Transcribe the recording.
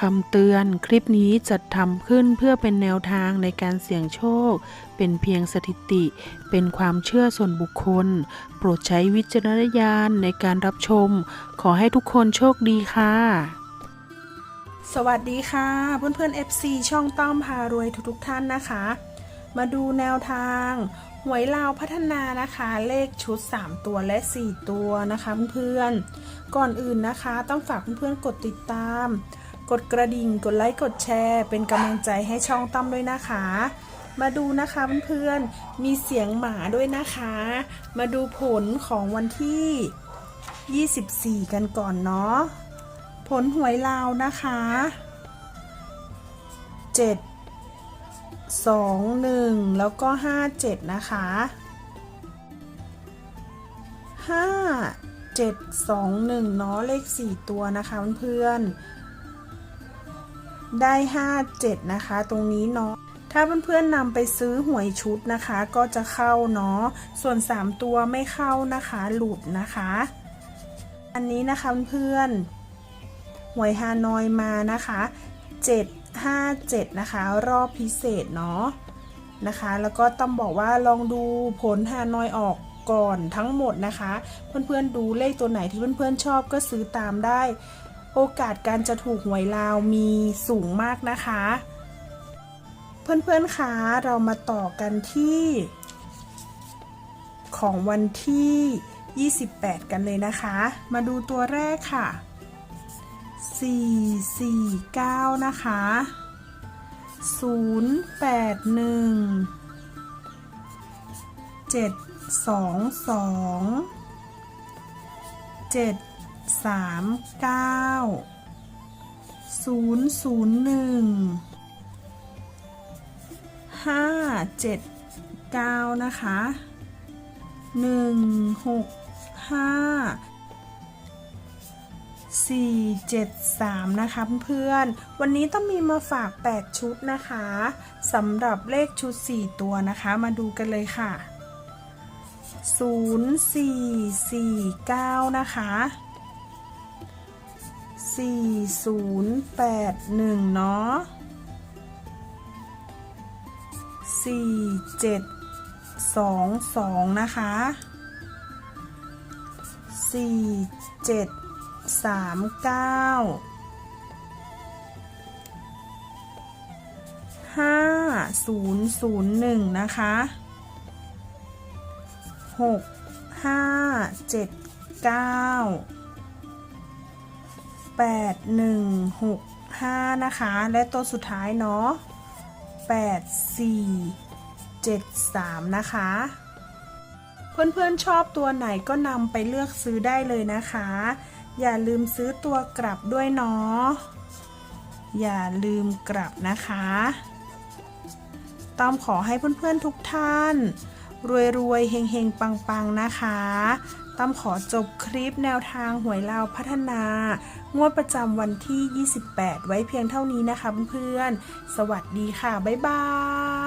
คำเตือนคลิปนี้จัดทำขึ้นเพื่อเป็นแนวทางในการเสี่ยงโชค เป็นเพียงสถิติ เป็นความเชื่อส่วนบุคคล โปรดใช้วิจารณญาณในการรับชม ขอให้ทุกคนโชคดีค่ะ สวัสดีค่ะ เพื่อนๆ FC ช่องต้อมพารวยทุกๆท่านนะคะ มาดูแนวทางหวยลาวพัฒนานะคะ เลขชุด 3 ตัวและ 4 ตัวนะคะเพื่อนๆก่อนอื่นนะคะ ต้องฝากเพื่อนๆกดติดตาม กดกระดิ่ง กดไลค์ กดแชร์ เป็นกำลังใจให้ช่องต้มด้วยนะคะ มาดูนะคะเพื่อนๆ มีเสียงหมาด้วยนะคะ มาดูผลของวันที่ 24 กันก่อนเนาะ ผลหวยลาวนะคะเจ็ดสองหนึ่งแล้วก็ห้าเจ็ดนะคะห้าเจ็ดสองหนึ่งเนาะเลขสี่ตัวนะคะเพื่อนๆ ได้ห้าเจ็ดนะคะ ตรงนี้เนาะถ้าเพื่อนๆนำไปซื้อหวยชุดนะคะ ก็จะเข้าเนาะส่วน 3 ตัวไม่เข้านะคะหลุดนะคะ อันนี้นะคะเพื่อนหวยฮานอยมานะคะ 757 นะคะ รอบพิเศษเนาะนะคะ แล้วก็ต้องบอกว่าลองดูผลฮานอยออกก่อนทั้งหมดนะคะ เพื่อนๆดูเลขตัวไหนที่เพื่อนๆชอบก็ซื้อตามได้ โอกาสการจะถูกหวยลาวมีสูงมากนะคะ เพื่อนๆคะเรามาต่อกันที่ ของวันที่ 28 กันเลยนะคะ มาดูตัวแรกค่ะ 449 นะคะ 081 722 739 001 579นย์ศูนย์หนึ่งห้าเจ็ดเก้านะคะหนึ่งหกห้าสี่เจ็ดสามนะคะเพื่อนๆวันนี้ต้องมีมาฝาก8ชุดนะคะสำหรับเลขชุด4ตัวนะคะมาดูกันเลยค่ะ 0449 นะคะ 4081 เนาะสี่เจ็ดสองสองนะคะสี่เจ็ดสามเก้าห้าศูนย์ศูนย์หนึ่งนะคะห กห้าเจ็ดเก้าแปดหนึ่งหกห้านะคะ และตัวสุดท้ายเนาะ8 4 7 3 นะคะ เพื่อนๆชอบตัวไหนก็นำไปเลือกซื้อได้เลยนะคะ อย่าลืมซื้อตัวกลับด้วยเนาะอย่าลืมกลับนะคะต้อมขอให้เพื่อนๆทุกท่าน รวยๆเฮงๆปังๆนะคะต้มขอจบคลิปแนวทางหวยลาวพัฒนา งวดประจำวันที่ 28 ไว้เพียงเท่านี้นะคะเพื่อนๆ สวัสดีค่ะ บ๊ายบาย